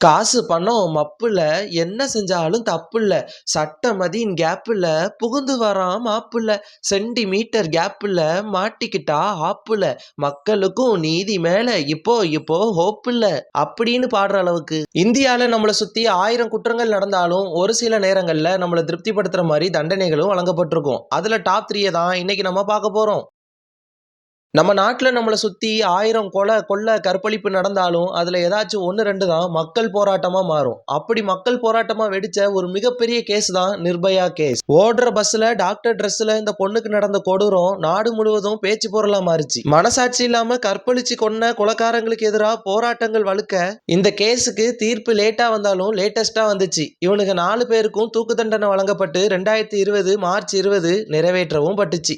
காசு பணம் மப்புல என்ன செஞ்சாலும் தப்புல்ல. சட்டமதியின் கேப்புல புகுந்து வரான் மாப்புல சென்டிமீட்டர் கேப்புல மாட்டிக்கிட்டா ஆப்புல. மக்களுக்கும் நீதி மேல. இப்போ இப்போ ஹோப்புல்ல. அப்படின்னு பாடுற அளவுக்கு. இந்தியால நம்மளை சுத்தி ஆயிரம் குற்றங்கள் நடந்தாலும் ஒரு சில நேரங்கள்ல நம்மளை திருப்திப்படுத்துற மாதிரி தண்டனைகளும் வழங்கப்பட்டிருக்கும். அதுல டாப் த்ரீயை தான் இன்னைக்கு நம்ம பார்க்க போறோம். நம்ம நாட்டில் நம்மளை சுற்றி ஆயிரம் கொலை கொள்ளை கற்பழிப்பு நடந்தாலும் அதில் ஏதாச்சும் ஒன்று ரெண்டு தான் மக்கள் போராட்டமாக மாறும். அப்படி மக்கள் போராட்டமாக வெடிச்ச ஒரு மிகப்பெரிய கேஸ் தான் நிர்பயா கேஸ் ஓடுற பஸ்ஸில் டாக்டர் ட்ரெஸ்ஸில் இந்த பொண்ணுக்கு நடந்த கொடூரம் நாடு முழுவதும் பேச்சு பொருளாக மாறுச்சு. மனசாட்சி இல்லாமல் கற்பழிச்சு கொன்ன குலக்காரங்களுக்கு எதிராக போராட்டங்கள் வழுக்க இந்த கேஸுக்கு தீர்ப்பு லேட்டாக வந்தாலும் லேட்டஸ்ட்டாக வந்துச்சு. இவனுக்கு நாலு பேருக்கும் தூக்கு தண்டனை வழங்கப்பட்டு ரெண்டாயிரத்தி இருபது மார்ச் இருபது நிறைவேற்றவும் பட்டுச்சு.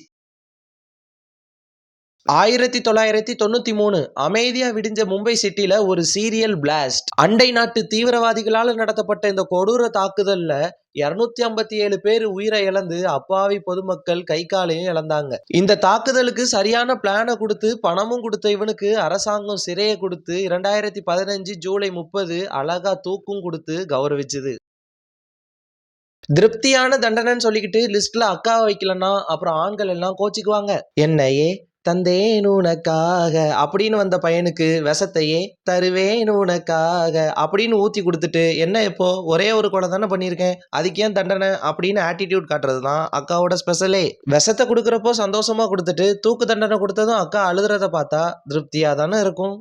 ஆயிரத்தி தொள்ளாயிரத்தி தொண்ணூத்தி மூணு அமைதியா விடிஞ்ச மும்பை சிட்டில ஒரு சீரியல் பிளாஸ்ட் அண்டை நாட்டு தீவிரவாதிகளால் நடத்தப்பட்ட இந்த கொடூர தாக்குதல்ல இருநூத்தி ஐம்பத்தி ஏழு பேர் உயிரை இழந்து அப்பாவி பொதுமக்கள் கை காலையும் இழந்தாங்க. இந்த தாக்குதலுக்கு சரியான பிளானை கொடுத்து பணமும் கொடுத்த இவனுக்கு அரசாங்கம் சிறையை கொடுத்து இரண்டாயிரத்தி பதினஞ்சு ஜூலை முப்பது அழகா தூக்கும் கொடுத்து கௌரவிச்சுது. திருப்தியான தண்டனைன்னு சொல்லிக்கிட்டு லிஸ்ட்ல அக்காவை வைக்கலன்னா அப்புறம் ஆண்கள் எல்லாம் கோச்சிக்குவாங்க. என்னையே தந்தேன் உனக்காக. அப்படின்னு வந்த பையனுக்கு விஷத்தையே தருவேன் உனக்காக. அப்படின்னு ஊற்றி கொடுத்துட்டு என்ன இப்போ? ஒரே ஒரு கொலை தானே பண்ணியிருக்கேன்? அதுக்கு ஏன் தண்டனை? அப்படின்னு ஆட்டிடியூட் காட்டுறது தான் அக்காவோட ஸ்பெஷலே விஷத்தை கொடுக்குறப்போ சந்தோஷமாக கொடுத்துட்டு தூக்கு தண்டனை கொடுத்ததும் அக்கா அழுதுறத பார்த்தா திருப்தியாக தானே இருக்கும்.